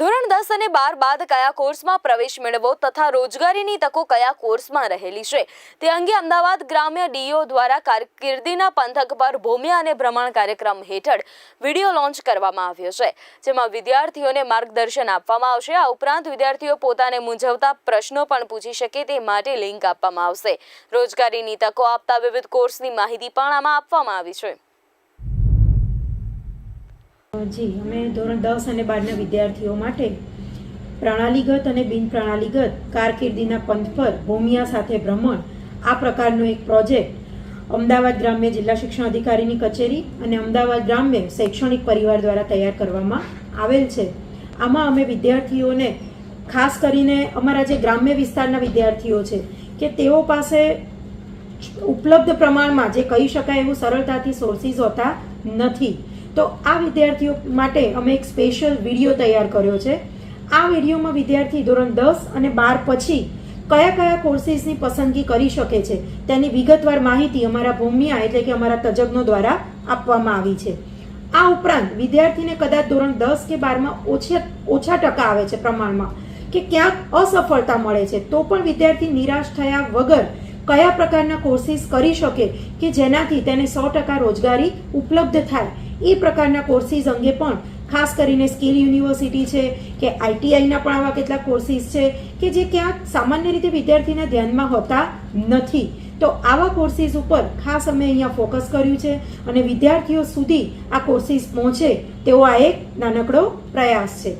ધોરણ દસ અને બાર બાદ કયા કોર્સમાં પ્રવેશ મેળવવો તથા રોજગારીની તકો કયા કોર્સમાં રહેલી છે? તે અંગે અમદાવાદ ગ્રામ્ય ડીઓ દ્વારા કારકિર્દીના પંથક પર ભૂમિયા અને ભ્રમણ કાર્યક્રમ હેઠળ વીડિયો લોન્ચ કરવામાં આવ્યો છે, જેમાં વિદ્યાર્થીઓને માર્ગદર્શન આપવામાં આવશે. આ ઉપરાંત વિદ્યાર્થીઓ પોતાને મૂંઝવતા પ્રશ્નો પણ પૂછી શકે તે માટે લિંક આપવામાં આવશે. રોજગારીની તકો આપતા વિવિધ કોર્સની માહિતી પણ આમાં આપવામાં આવી છે. જી, અમે ધોરણ દસ અને બારના વિદ્યાર્થીઓ માટે પ્રણાલીગત અને બિન પ્રણાલીગત કારકિર્દીના પંથ પર ભૂમિયા સાથે ભ્રમણ, આ પ્રકારનો એક પ્રોજેક્ટ અમદાવાદ ગ્રામ્ય જિલ્લા શિક્ષણ અધિકારીની કચેરી અને અમદાવાદ ગ્રામ્ય શૈક્ષણિક પરિવાર દ્વારા તૈયાર કરવામાં આવેલ છે. આમાં અમે વિદ્યાર્થીઓને, ખાસ કરીને અમારા જે ગ્રામ્ય વિસ્તારના વિદ્યાર્થીઓ છે, કે તેઓ પાસે ઉપલબ્ધ પ્રમાણમાં જે કહી શકાય એવું સરળતાથી સોર્સિસ હોતા નથી. તો આ વિદ્યાર્થીઓ માટે અમે એક સ્પેશિયલ વીડિયો તૈયાર કર્યો છે. આ વિડીયોમાં વિદ્યાર્થી ધોરણ દસ અને બાર પછી કયા કયા કોર્સિસની પસંદગી કરી શકે છે, તેની વિગતવાર માહિતી અમારા ભૂમિયા એટલે કે અમારા તજજ્ઞો દ્વારા આપવામાં આવી છે. આ ઉપરાંત વિદ્યાર્થીને કદાચ ધોરણ દસ કે બારમાં ઓછા ઓછા ટકા આવે છે પ્રમાણમાં કે ક્યાંક અસફળતા મળે છે, તો પણ વિદ્યાર્થી નિરાશ થયા વગર કયા પ્રકારના કોર્સિસ કરી શકે કે જેનાથી તેને સો ટકા રોજગારી ઉપલબ્ધ થાય એ પ્રકારના કોર્સિસ અંગે પણ ખાસ કરીને સ્કિલ યુનિવર્સિટી છે કે આઈટીઆઈના પણ આવા કેટલાક કોર્સિસ છે કે જે ક્યાંક સામાન્ય રીતે વિદ્યાર્થીના ધ્યાનમાં હોતા નથી. તો આવા કોર્સિસ ઉપર ખાસ અમે અહીંયા ફોકસ કર્યું છે અને વિદ્યાર્થીઓ સુધી આ કોર્સિસ પહોંચે તેવો આ એક નાનકડો પ્રયાસ છે.